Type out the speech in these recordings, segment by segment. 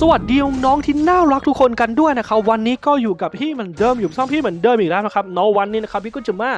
สวัสดีน้องที่น่ารักทุกคนกันด้วยนะครับวันนี้ก็อยู่กับพี่เหมือนเดิมอยู่ช่องพี่เหมือนเดิมอีกแล้วนะครับเนาะวันนี้นะครับพี่ก็จะมา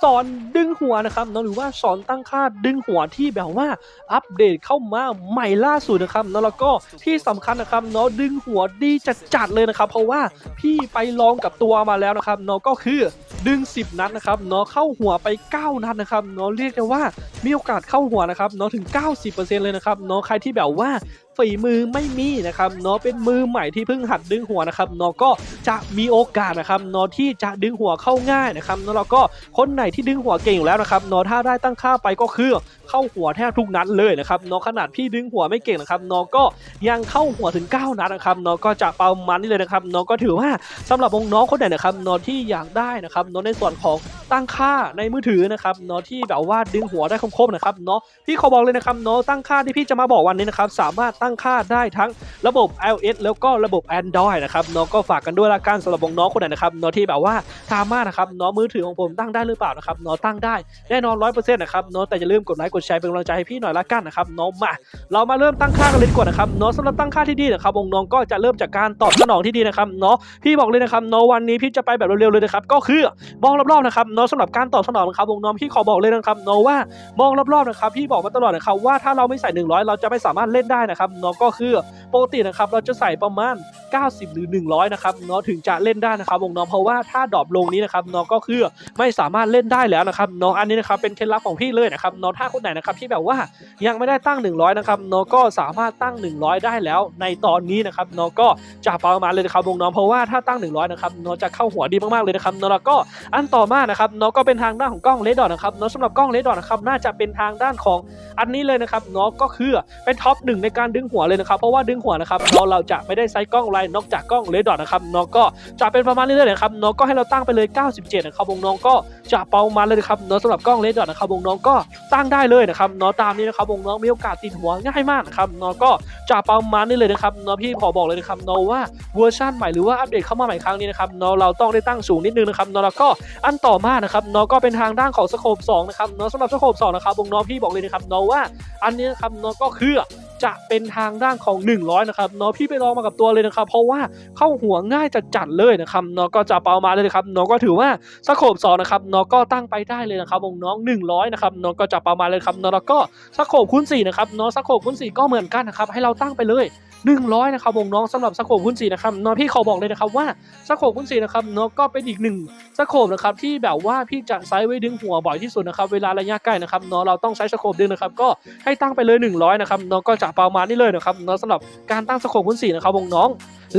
สอนดึงหัวนะครับเนาะหรือว่าสอนตั้งค่าดึงหัวที่แบบว่าอัปเดตเข้ามาใหม่ล่าสุดนะครับเนาะแล้วก็ที่สำคัญนะครับเนาะดึงหัวดีจัดๆเลยนะครับเพราะว่าพี่ไปลองกับตัวมาแล้วนะครับเนาะก็คือดึง 10 นัดนะครับเนาะเข้าหัวไป 9 นัดนะครับเนาะเรียกได้ว่ามีโอกาสเข้าหัวนะครับเนาะถึง 90%เลยนะครับเนาะใครที่แบบว่า ฝีมือไม่มีนะครับเนาะเป็นมือใหม่ที่เพิ่งหัดดึงหัวนะครับเนาะก็จะมีโอกาสนะครับเนาะที่จะดึงหัวเข้าง่ายนะครับเนาะแล้วก็คนไหนที่ดึงหัวเก่งอยู่แล้วนะครับเนาะถ้าได้ตั้งค่าไปก็คือเข้าหัวแทบทุกนัดเลยนะครับเนาะขนาดพี่ดึงหัวไม่เก่งนะครับเนาะก็ยังเข้าหัวถึง 9 นัดนะครับเนาะก็จะประมาณนี้เลยนะครับเนาะก็ถือว่าสำหรับองน้องคนไหนนะครับเนาะที่อยากได้นะครับเนาะในส่วนของตั้งค่าในมือถือนะครับเนาะที่แบบว่าดึงหัวได้คมๆนะครับเนาะพี่ขอบอกเลยนะครับเนาะตั้งค่าที่พี่จะมาบอกวันนี้นะครับสามารถตั้ง้งค่าได้ทั้งระบบ iOS แล้วก็ระบบ Android นะครับเนาะก็ฝากกันด้วยละกันสำหรับน้องคนไหนนะครับเนาะที่แบบว่าถามมานะครับเนาะมือถือของผมตั้งได้หรือเปล่านะครับเนาะตั้งได้แน่นอนร้อยเปอร์เซ็นต์นะครับเนาะแต่อย่าลืมกดไลค์กดแชร์เป็นกำลังใจให้พี่หน่อยละกันนะครับเนาะมา เรามาเริ่มตั้งค่ากันเลยดีกว่านะครับเนาะสำหรับตั้งค่าที่ดีนะครับองน้องก็จะเริ่มจากการตอบสนองที่ดีนะครับเนาะพี่บอกเลยนะครับเนาะวันนี้พี่จะไปแบบเร็วๆเลยนะครับก็คือมองรอบๆนะครับเนาะสำหรับการตอบสนองนะครับน้องพี่ขอบอกเลยนะครับเนาะว่ามองรอบๆนะครับพี่บอกมาตลอดนะครับว่าถ้าเราไม่ใส่ 100 เราจะไม่สามารถเล่นได้นะครับเนาะก็คือปกตินะครับเราจะใส่ประมาณ 90 หรือ 100 นะครับเนาะถึงจะเล่นได้นะครับวงน้องเพราะว่าถ้าดรอปลงนี้นะครับเนาะก็คือไม่สามารถเล่นได้แล้วนะครับเนาะอันนี้นะครับเป็นเคล็ดลับของพี่เลยนะครับเนาะถ้าคนไหนนะครับที่แบบว่ายังไม่ได้ตั้ง 100 นะครับเนาะก็สามารถตั้ง 100 ได้แล้ว ในตอนนี้นะครับเนาะก็จะประมาณเลยนะครับวงน้องเพราะว่าถ้าตั้ง 100 นะครับเนาะจะเข้าหัวดีมากๆเลยนะครับเนาะแล้วก็อันต่อมานะครับเนาะก็เป็นทางด้านของกล้องเลดดอนะครับเนาะสำหรับกล้องเลดดอนะครับน่าจะเป็นทางด้านของอันนี้เลยนะครับเนาะก็คือเป็นท็อปหนึ่งในการดึงหัวเลยนะครับเพราะว่าดึงหัวนะครับเนาเราจะไม่ได้ใช้กล้องไอะไรนอกจากกล้องเลดดอทนะครับเนาะก็จะเป็นประมาณนี้เลยนะครับเนาะก็ให้เราตั้งไปเลย 97 นะครับวงน้องก็จะเปามาเลยนะครับเนาะสำหรับกล้องเลดดอทนะครับวงน้องก็ตั้งได้เลยนะครับเนาะตามนี้นะครับวงน้องมีโอกาสติดหัวง่ายมากนะครับเนาะก็จะเประมาณนี้เลยนะครับเนาะพี่ขอบอกเลยนะครับเนาะว่าเวอร์ชันใหม่หรือว่าอัปเดตเข้ามาใหม่ครั้งนี้นะครับเนาะเราต้องได้ตั้งสูงนิดนึงนะครับนาะแล้วก็อันต่อมานะครับเนาะก็เป็นทางด้านของสโคป2นะครับเนาะสำหรับสโคป2นะครับวงน้องพี่บอกเลยนะครับเนาะว่าอันนี้นะครับเนาะก็คือ จะเป็นทางด้านของ 100 นะครับเนาะพี่ไปลองมากับตัวเลยนะครับ เพราะว่าเข้าหัวง่ายจะจัดเลยนะครับเนาะก็จะเปามาเลยนะครับเนาะก็ถือว่าสโคป2นะครับเนาะก็ตั้งไปได้เลยนะครับองน้อง 100 นะครับเนาะก็จะเปามาเลยครับเนาะแล้วก็สโคบคูณ4นะครับเนาะสโคบคูณ4ก็เหมือนกันนะครับให้เราตั้งไปเลย 100นะครับวงน้องสำหรับสโคปคูณ4นะครับเนาะพี่ขอบอกเลยนะครับว่าสโคปคูณ4นะครับเนาะก็เป็นอีกหนึ่งสโคบนะครับที่แบบว่าพี่จะใช้ไว้ดึงหัวบ่อยที่สุดนะครับเวลาระยะใกล้นะครับเนาะเราต้องใช้สโคบดึงนะครับก็ให้ตั้งไปเลย 100นะครับเนาะก็จะประมาณนี้เลยนะครับเนาะสำหรับการตั้งสโคปคูณ4นะครับวงน้อง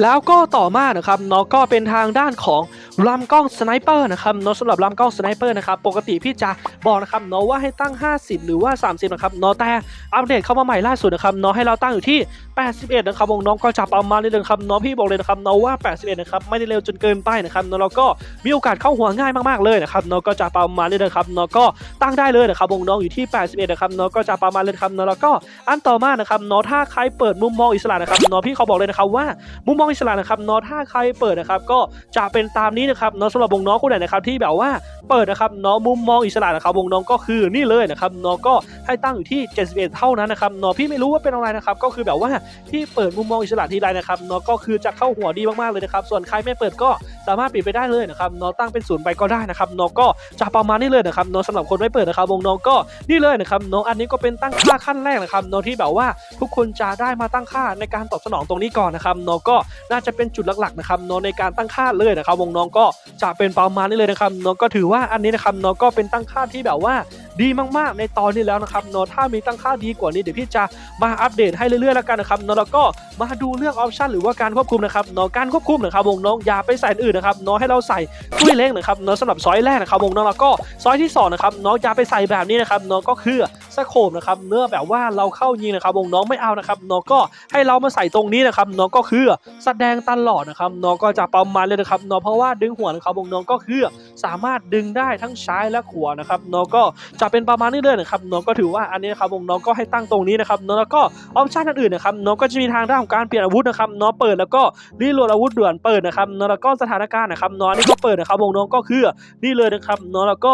แล้วก็ต่อมานะครับเนาะก็เป็นทางด้านของลำกล้องสไนเปอร์นะครับเนาะสำหรับลำกล้องสไนเปอร์นะครับปกติพี่จะบอกนะครับเนาะว่าให้ตั้ง 50 หรือว่า 30 นะครับเนาะแต่อัปเดตเข้ามาใหม่ล่าสุดนะครับเนาะให้เราตั้งอยู่ที่ 81 นะครับวงน้องก็จะประมาณนี้เลยนะครับเนาะพี่บอกเลยนะครับเนาะว่า 81 นะครับไม่ได้เร็วจนเกินไปนะครับเนาะแล้วก็มีโอกาสเข้าหัวง่ายมากๆเลยนะครับเนาะก็จะประมาณนี้เลยครับเนาะก็ตั้งได้เลยนะครับวงน้องอยู่ที่ 81 นะครับเนาะก็จะประมาณเลยครับเนาะแล้วก็อันต่อมานะครับเนาะถ้าใครเปิดมุมมองอิสระนะครับเนาะพี่เขาบอกเลยนะครับว่ามุมมองอิสระนะครับนอถ้าใครเปิดนะครับก็จะเป็นตามนี้นะครับเนาะสำหรับวงน้องคนไหนนะครับที่แบบว่า เปิดนะครับเนาะมุมมองอิสระนะครับวงน้องก็คือนี่เลยนะครับเนาะก็ให้ตั้งอยู่ที่ 71 เท่านั้นนะครับเนาะพี่ไม่รู้ว่าเป็นอะไรนะครับก็คือแบบว่าที่เปิดมุมมองอิสระทีไรนะครับเนาะก็คือจะเข้าหัวดีมากๆเลยนะครับส่วนใครไม่เปิดก็สามารถปิดไปได้เลยนะครับเนาะตั้งเป็นศูนย์ไปก็ได้นะครับเนาะก็จะประมาณนี้เลยนะครับเนาะสำหรับคนไม่เปิดนะครับวงน้องก็นี่เลยนะครับเนาะอันนี้ก็เป็นตั้งค่าขั้นแรกนะครับเนาะที่แบบว่าทุกคนจะได้มาตั้งค่าในการตอบสนองตรงนี้ก่อนนะครับเนาะก็น่าจะเป็นจุดหลักๆนะครับเนาะในการตั้งค่าเลยนะครับวงน้องก็จะเป็นประมาณนี้เลยนะครับเนาะก็ถือว่าอันนี้นะครับเนาะก็เป็นตั้งค่าที่แบบว่า ดีมากๆในตอนนี้แล้วนะครับเนาะถ้ามีตั้งค่าดีกว่านี้เดี๋ยวพี่จะมาอัปเดตให้เรื่อยๆแล้วกันนะครับเนาะแล้วก็มาดูเรื่องออปชันหรือว่าการควบคุมนะครับเนาะการควบคุมนะครับวงน้องอย่าไปใส่อื่นนะครับเนาะให้เราใส่คุยเล็กนะครับเนาะสำหรับซอยแรกนะครับวงน้องแล้วก็ซอยที่สองนะครับเนาะอย่าไปใส่แบบนี้นะครับเนาะก็คือสโคปนะครับเนื้อแบบว่าเราเข้ายิงนะครับวงน้องไม่เอานะครับเนาะก็ให้เรามาใส่ตรงนี้นะครับเนาะก็คือแสดงตลอดนะครับเนาะก็จะประมาณเลยนะครับเนาะเพราะว่าดึงหัวนะครับวงน้องก็คือสามารถดึงได้ทั้งซ้ายและขวานะครับเนาะก็จะเป็นประมาณนี้เลยนะครับน้องก็ถือว่าอันนี้นะครับวงน้องก็ให้ตั้งตรงนี้นะครับน้องแล้วก็ออปชั่นอื่นๆนะครับน้องก็จะมีทางด้านของการเปลี่ยนอาวุธนะครับน้องเปิดแล้วก็รีโหลดอาวุธด่วนเปิดนะครับน้องแล้วก็สถานการณ์นะครับน้องนี่ก็เปิดนะครับวงน้องก็คือนี่เลยนะครับน้องแล้วก็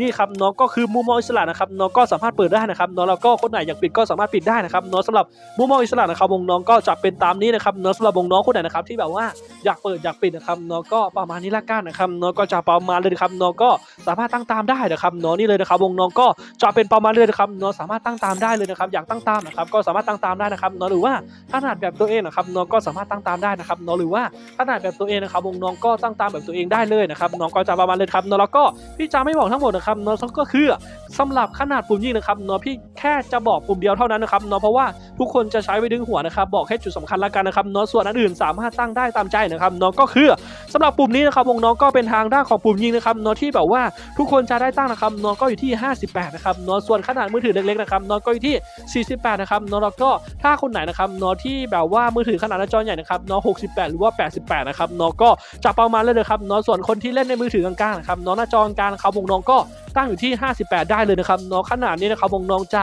นี่ครับน้องก็คือมุมมองอิสระนะครับน้องก็สามารถเปิดได้นะครับน้องแล้วก็คนไหนอยากปิดก็สามารถปิดได้นะครับน้องสำหรับมุมมองอิสระนะครับวงน้องก็จะเป็นตามนี้นะครับน้องสำหรับวงน้องคนไหนนะครับที่แบบว่าอยากเปิดอยากปิดนะครับน้องก็ประมาณนี้ละกันนะครับน้องก็จะประมาณเลยครับน้องก็ สามารถตั้งตามได้นะครับน้องนี่เลยนะครับวงน้องก็จะเป็นประมาณเลยนะครับน้องสามารถตั้งตามได้เลยนะครับอยากตั้งตามนะครับก็สามารถตั้งตามได้นะครับน้องหรือว่าถนัดแบบตัวเองนะครับน้องก็สามารถตั้งตามได้นะครับน้องหรือว่าถนัดแบบตัวเองนะครับวงน้องก็ตั้งตามแบบตัวเองได้เลยนะครับน้องก็จะประมาณเลยครับน้องแล้วก็พี่จะไม่บอกทั้งหมดนะครับน้องก็คือสำหรับขนาดปุ่มยิงนะครับน้องพี่แค่จะบอกปุ่มเดียวเท่านั้นนะครับน้องเพราะว่าทุกคนจะใช้ไว้ดึงหัวนะครับบอกแค่จุดสำคัญละกันนะครับน้องส่วนอันอื่นสามารถตั้งได้ตามใจนะครับน้องก็คือสำหรับปุ่มนี้นะครับวงน้องก็เป็นทางด้านของปุ่มยิงนะครับน้องที่แบบว่าทุกคนจะได้ตั้งนะครับน้องก็อยู่ที่ 58 นะครับน้องส่วนขนาดมือถือเล็กๆนะครับน้องก็อยู่ที่ 48 นะครับน้องแล้วก็ถ้าคนไหนนะครับน้องที่แบบว่ามือถือขนาดหน้าจอใหญ่นะครับน้อง68 หรือว่า 88 นะครับน้องก็จะประมาณเลยนะครับน้องส่วนคนที่เล่นในมือถือกลางๆนะครับน้องหน้าจอกลางๆนะครับวงน้องก็ตั้งอยู่ที่ 58 ได้เลยนะครับน้องขนาดนี้นะครับวงน้องจะ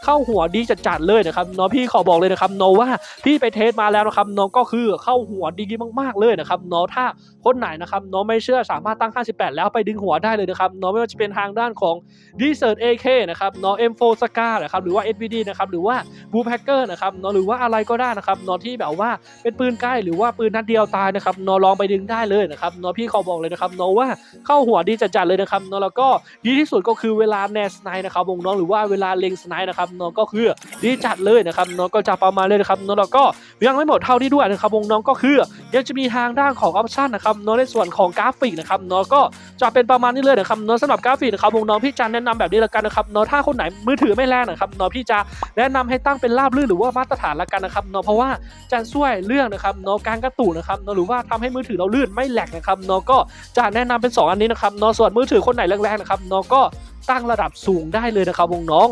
เข้าหัวดีจัดๆเลยนะครับน้องพี่ขอบอกเลยนะครับน้องว่าพี่ไปเทสมาแล้วนะครับน้องก็คือเข้าหัวดีมากๆเลยนะครับน้องถ้าคนไหนนะครับน้องไม่เชื่อสามารถตั้ง 58 แล้วไปดึงหัวได้เลยนะครับน้องไม่ว่าจะเป็นทางด้านของ d c e r t AK นะครับน้อง M4 s c a นะครับหรือว่า SVD นะครับหรือว่า Blue Packer นะครับน้องหรือว่าอะไรก็ได้นะครับน้องที่แบบว่าเป็นปืนใกล้หรือว่าปืนนัดเดียวตายนะครับน้องลองไปดึงได้เลยนะครับน้องพี่ขอบอกเลยนะครับน้องว่าเข้าหัวดีจัดๆเลยนะครับน้องแล้วก็ดีที่สุดก็คือเวลาแนสไนนะครับวงน้องหรือว่าเวลาเล็งสไนนะครับน้องก็คือดีจัดเลยนะครับน้องก็จะประมาณเลยนะครับน้องแล้วก็ยังไม่หมดเท่านี้ด้วยนะครับวงน้องก็คือยังจะมีทางด้านของออปชันนะครับน้องในส่วนของกราฟิกนะครับน้องก็จะเป็นประมาณนี้เลยนะครับน้องสำหรับกราฟิกนะครับวงน้องพี่จะแนะนำแบบนี้ละกันนะครับน้องถ้าคนไหนมือถือไม่แรงนะครับน้องพี่จะแนะนำให้ตั้งเป็นราบรื่นหรือว่ามาตรฐานละกันนะครับน้องเพราะว่าจะช่วยเรื่องนะครับน้องการกระตุกนะครับน้องหรือว่าทำให้มือถือเราลื่นไม่แหลกนะครับน้องก็จะแนะนำเป็น 2 อันนี้นะครับน้องส่วนมือถือคนไหนแรงๆนะครับน้องก็ ตั้งระดับสูงได้เลยนะครับวงน้อง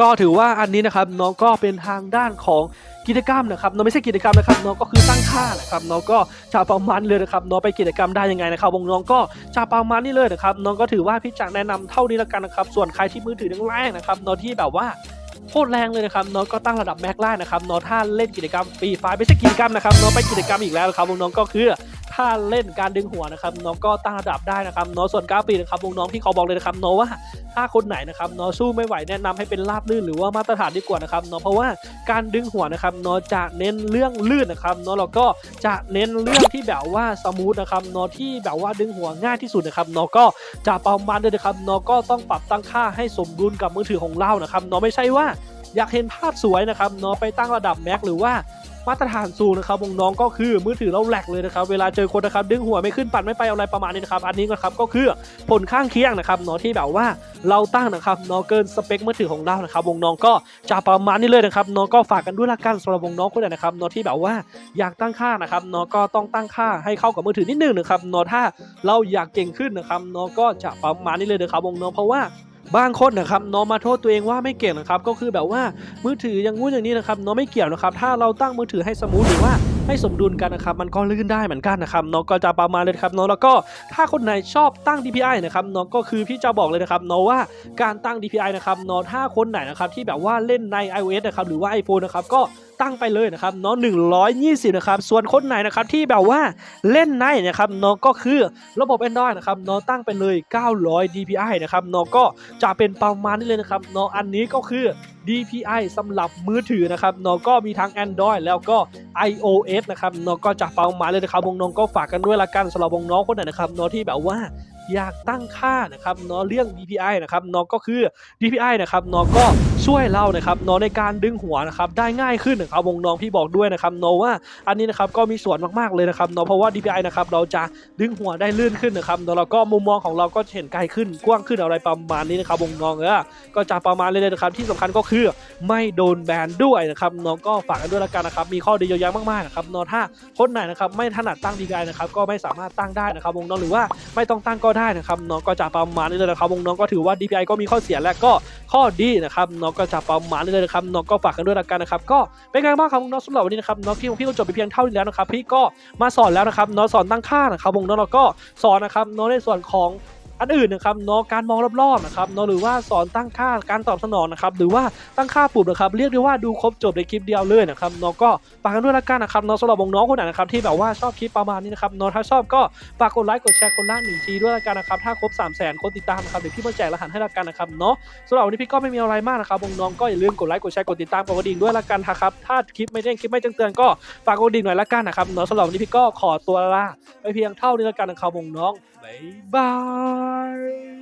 ก็ถือว่าอันนี้นะครับน้องก็เป็นทางด้านของกิจกรรมนะครับน้องไม่ใช่กิจกรรมนะครับน้องก็คือตั้งค่านะครับน้องก็จะประมาณเลยนะครับน้องไปกิจกรรมได้ยังไงนะครับวงน้องก็จะประมาณนี้เลยนะครับน้องก็ถือว่าพี่จักแนะนำเท่านี้แล้วกันนะครับ ส่วนใครที่มือถือแรงนะครับน้องที่แบบว่าโคตรแรงเลยนะครับน้องก็ตั้งระดับแม็กไล่นะครับน้องถ้าเล่นกิจกรรมฟรีไฟไม่ใช่กิจกรรมนะครับน้องไปกิจกรรมอีกแล้วนะครับวงน้องก็คือถ้าเล่นการดึงหัวนะครับน้องก็ตั้งระดับได้นะครับน้องส่วนกราฟิกนะครับวงน้องที่เขาบอกเลยนะครับน้องว่า ถ้าคนไหนนะครับน้อสู้ไม่ไหวแนะนำให้เป็นราบลื่นหรือว่ามาตรฐานดีกว่านะครับน้อเพราะว่าการดึงหัวนะครับน้อจะเน้นเรื่องลื่นนะครับน้องเราก็จะเน้นเรื่องที่แบบว่าสมูทนะครับน้อที่แบบว่าดึงหัวง่ายที่สุดนะครับน้อก็จะประมาณเลยนะครับน้อก็ต้องปรับตั้งค่าให้สมดุลกับมือถือของเรานะครับน้อไม่ใช่ว่าอยากเห็นภาพสวยนะครับน้อไปตั้งระดับแม็กหรือว่า มาตรฐานสูงนะครับวงน้องก็คือมือถือเราแหลกเลยนะครับเวลาเจอคนนะครับดึงหัวไม่ขึ้นปัดไม่ไปอะไรประมาณนี้นะครับอันนี้นะครับก็คือผลข้างเคียงนะครับเนาะที่แบบว่าเราตั้งนะครับเนาะเกินสเปคมือถือของเรานะครับวงน้องก็จะประมาณนี้เลยนะครับเนาะก็ฝากกันด้วยละกันสำหรับวงน้องคนไหนนะครับเนาะที่แบบว่าอยากตั้งค่านะครับเนาะก็ต้องตั้งค่าให้เข้ากับมือถือนิดนึงนะครับเนาะถ้าเราอยากเก่งขึ้นนะครับเนาะก็จะประมาณนี้เลยนะครับวงน้องเพราะว่า บางคนนะครับเนาะมาโทษตัวเองว่าไม่เก่งนะครับก็คือแบบว่ามือถืออย่างงู้นอย่างนี้นะครับเนาะไม่เกี่ยวนะครับถ้าเราตั้งมือถือให้สมูทหรือว่าให้สมดุลกันนะครับมันก็ลื่นได้เหมือนกันนะครับเนาะก็จะประมาณเลยครับเนาะแล้วก็ถ้าคนไหนชอบตั้ง DPI นะครับเนาะก็คือพี่จะบอกเลยนะครับเนาะว่าการตั้ง DPI นะครับเนาะถ้าคนไหนนะครับที่แบบว่าเล่นใน iOS นะครับหรือว่า iPhone นะครับก็ตั้งไปเลยนะครับเนาะ120 นะครับ ส่วนคนไหนนะครับที่แบบว่าเล่นในนะครับเนาะก็คือระบบ Android นะครับเนาะตั้งไปเลย 900 DPI นะครับเนาะก็จะเป็นประมาณนี้เลยนะครับเนาะอันนี้ก็คือ DPI สำหรับมือถือนะครับเนาะก็มีทั้ง Android แล้วก็ iOS นะครับเนาะก็จะประมาณเลยนะครับวงน้องก็ฝากกันด้วยละกันสำหรับวงน้องคนไหนนะครับเนาะที่แบบว่าอยากตั้งค่านะครับเนาะเรื่อง DPI นะครับเนาะก็คือ DPI นะครับเนาะก็ ช่วยเรานะครับเนาะในการดึงหัวนะครับได้ง่ายขึ้นนะครับวงน้องพี่บอกด้วยนะครับเนาะว่าอันนี้นะครับก็มีส่วนมากๆเลยนะครับเนาะเพราะว่า DPI นะครับเราจะดึงหัวได้ลื่นขึ้นนะครับเนาะแล้วก็มุมมองของเราก็เห็นไกลขึ้นกว้างขึ้นอะไรประมาณนี้นะครับวงน้องเออก็จะประมาณเลยนะครับที่สำคัญก็คือไม่โดนแบนด้วยนะครับน้องก็ฝากกันด้วยละกันนะครับมีข้อดีเยอะแยะมากๆนะครับเนาะถ้าคนไหนนะครับไม่ถนัดตั้ง DPI นะครับก็ไม่สามารถตั้งได้นะครับวงน้องหรือว่าไม่ต้องตั้งก็ได้นะครับน้องก็จะประมาณนี้เลยนะครับวงน้องก็ถือว่า DPI ก็มีข้อเสียและก็ ข้อดีนะครับน้องก็จะประมาณนี้เลยนะครับน้องก็ฝากกันด้วยละกันนะครับก็เป็นไงบ้างครับน้องสำหรับวันนี้นะครับน้องพี่พี่ก็จบไปเพียงเท่านี้แล้วนะครับพี่ก็มาสอนแล้วนะครับน้องสอนตั้งค่านะครับวงน้องก็สอนนะครับน้องในส่วนของ อันอื่นนะครับเนาะการมองรอบๆนะครับเนาะหรือว่าสอนตั้งค่าการตอบสนองนะครับหรือว่าตั้งค่าปุ่มนะครับเรียกได้ว่าดูครบจบในคลิปเดียวเลยนะครับเนาะก็ฝากกันด้วยละกันนะครับเนาะสำหรับน้องๆคนไหนนะครับที่แบบว่าชอบคลิปประมาณนี้นะครับเนาะถ้าชอบก็ฝากกดไลค์กดแชร์คนละหนึ่งทีด้วยละกันนะครับถ้าครบ3 0 0 0 0 0คนติดตามนะครับเดี๋ยวพี่มาแจกรหัสให้ละกันนะครับเนาะสำหรับวันนี้พี่ก็ไม่มีอะไรมากนะครับน้องก็อย่าลืมกดไลค์กดแชร์กดติดตามกดกระดิ่งด้วยละกันนะครับถ้าคลิปไม่เด้งคลิปไม่แจ้งเตือนก็ฝากกดกระดิ่งหน่อยละกันนะครับเนาะสำหรับวันนี้พี่ก็ขอตัวลาไปเพียงเท่านี้ละกันนะครับน้องบ๊ายบาย sorry.